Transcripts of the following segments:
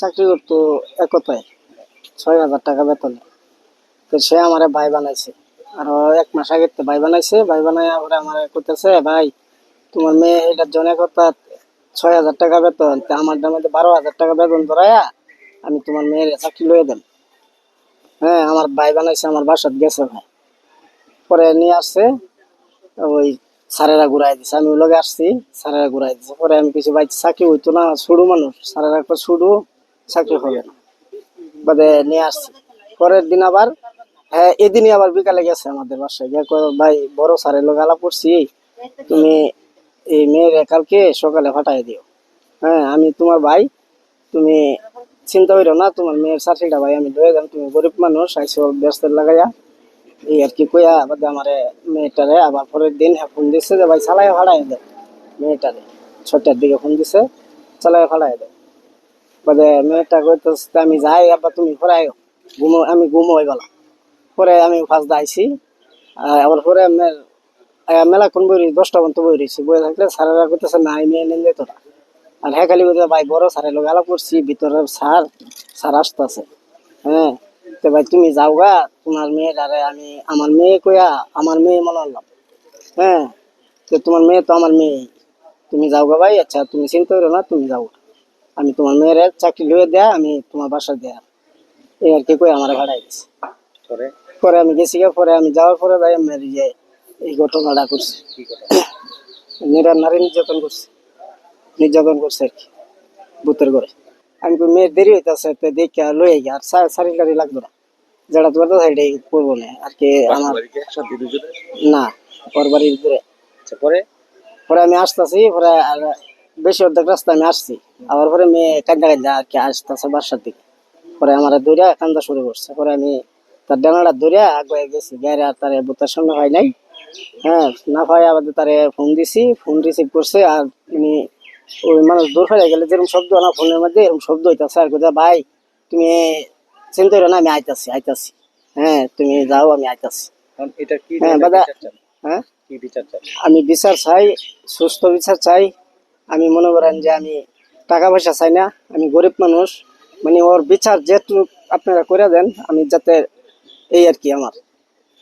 চাকরি করতো একতায়, ছয় হাজার টাকা বেতনে। তো সে আমার ভাই বানাইছে। আর এক মাস আগে তো ভাই বানাইছে। ভাই বানাই পরে আমার করতেছে ভাই, তোমার মেয়ে এটার জন্য কথা, ছয় হাজার টাকা বেতন, তা আমার দামে তো বারো হাজার টাকা বেতন ধরায়া আমি তোমার মেয়ের চাকরি লয়ে দেন হ্যাঁ আমার ভাই বানাইছে, আমার বাসাত গেছে ভাই। পরে নিয়ে আসছে, ওই সারেরা ঘুরাই দিছে। আমি লগে আসছি সারেরা ঘুরাই দিছে। পরে আমি কিছু ভাই, চাকরি হইতো না ছোট মানুষ। সারেরা একটা ছোট চাকরি হবে না বাদে নিয়ে আসছি। পরের দিন আবার হ্যাঁ এদিনই আবার বিকালে গেছে আমাদের বাসায়। গিয়ে ভাই, বড় স্যারের লোক আলাপ করছি। তুমি এই মেয়ের কালকে সকালে ফাটাই দিও। হ্যাঁ আমি তোমার ভাই। তুমি চিন্তা করিও না, তোমার মেয়ের চাকরিটা ভাই আমি লয়ে যাম। তুমি গরিব মানুষ, আইসো ব্যস্ত লাগাইয়া এই আর কি কইয়া বাদে আমার মেয়েটারে আবার পরের দিন হ্যাঁ ফোন দিচ্ছে যে, ভাই চালাই ফাড়াই দেয় মেয়েটারে ছটার দিকে ফোন দিছে চালাই ফাড়াই দেয় বাদে মেয়েটা কইতেছে আমি যাই আবার তুমি ফরাইও ঘুমো আমি ঘুমো হয়ে গেলাম। পরে আমি ফার্স্ট আইছি। আবার পরে আমার আহ, মেলা কোন বই রয়েছে? দশটা পর্যন্ত বই রয়েছে। বই থাকলে স্যারেরা কইতেছে না মেয়ে নেন যেত না আর হ্যাঁ খালি বলতে ভাই বড় স্যারের লোক আলাপ করছি ভিতরে স্যার স্যার আসতেছে। হ্যাঁ তো ভাই তুমি যাও গা তোমার মেয়ের আরে আমি আমার মেয়ে কইয়া আমার মেয়ে মনে হলাম হ্যাঁ তো তোমার মেয়ে তো আমার মেয়ে। তুমি যাও গা ভাই আচ্ছা তুমি চিন্তা করো না তুমি যাও। আমি তোমার মেয়ের চাকরি লয়ে দেয়া আমি তোমার বাসা দেয়া এই আর কি কই আমার ভাড়াই দিছে। পরে? পরে আমি গেছি পরে আমি যাওয়ার পরে ভাই আমার এই যে এই ঘটনাটা করছি। মেয়েরা নারী নির্যাতন করছে। নির্যাতন করছে আর কি ভূতের করে আমি কই মেয়ের দেরি হইতেছে তো দেখে লয়ে গিয়ে আর সা- শাড়ি টাড়ি লাগতো না। যেটা তোমার তো সাইডে করব না আর কি আমার না ওর বাড়ির দূরে আচ্ছা পরে? পরে আমি আসতেছি পরে আর বেশি অর্ধেক রাস্তা আমি আসছি। আবার পরে মেয়ে কান্দা কান্দা আর কি আসতেছে বাসার দিকে। পরে আমার দৌড়া কান্দা শুরু করছে। পরে আমি তার ডানাটা দৌড়া আগে গেছি। গাড়ি আর তার বুতার সামনে হয় নাই। হ্যাঁ না হয় আবার তারে ফোন দিছি। ফোন রিসিভ করছে আর উনি ওই মানুষ দূর হয়ে গেলে যেরকম শব্দ না ফোনের মধ্যে এরকম শব্দ হইতাছে। আর কোথায় ভাই তুমি চিন্তা করো না আমি আইতাছি আইতাছি। হ্যাঁ তুমি যাও আমি আইতাছি। এটা কি হ্যাঁ, দাদা। হ্যাঁ? আমি বিচার চাই সুস্থ বিচার চাই। আমি মনে করেন যে আমি টাকা পয়সা চাই না, আমি গরিব মানুষ মানে ওর বিচার যেটুকু আপনারা করে দেন, আমি যাতে এই আর কি আমার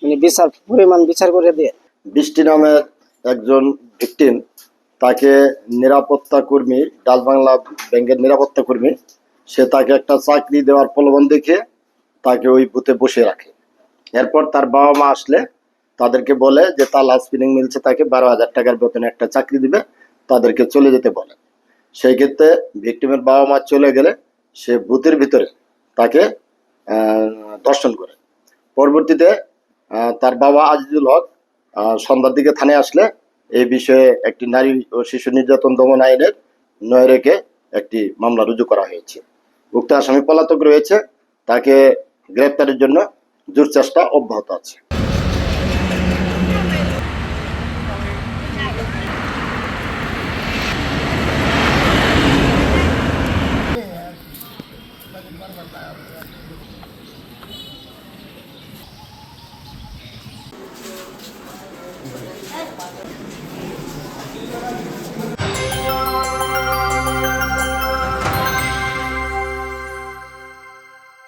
মানে বিচার, পরিমাণ বিচার করে দিয়ে। বৃষ্টি নামের একজন ভিকটিম তাকে নিরাপত্তা কর্মী ডাচ বাংলা ব্যাংকের নিরাপত্তা কর্মী, সে তাকে একটা চাকরি দেওয়ার প্রলোভন দেখে তাকে ওই বুথে বসে রাখে। এরপর তার বাবা মা আসলে তাদেরকে বলে যে তালা স্পিনিং মিলছে তাকে, বারো হাজার টাকার বেতনে একটা চাকরি দিবে। তাদেরকে চলে যেতে বলে। সেই ক্ষেত্রে ভিকটিমের বাবা মা চলে গেলে সে বুথের ভিতরে তাকে ধর্ষণ করে। পরবর্তীতে তার বাবা আজিজুল হক সন্ধ্যার দিকে থানায় আসলে এই বিষয়ে একটি নারী ও শিশু নির্যাতন দমন আইনের নয় রেখে একটি মামলা রুজু করা হয়েছে। উক্ত আসামি পলাতক রয়েছে, তাকে গ্রেপ্তারের জন্য জোর চেষ্টা অব্যাহত আছে।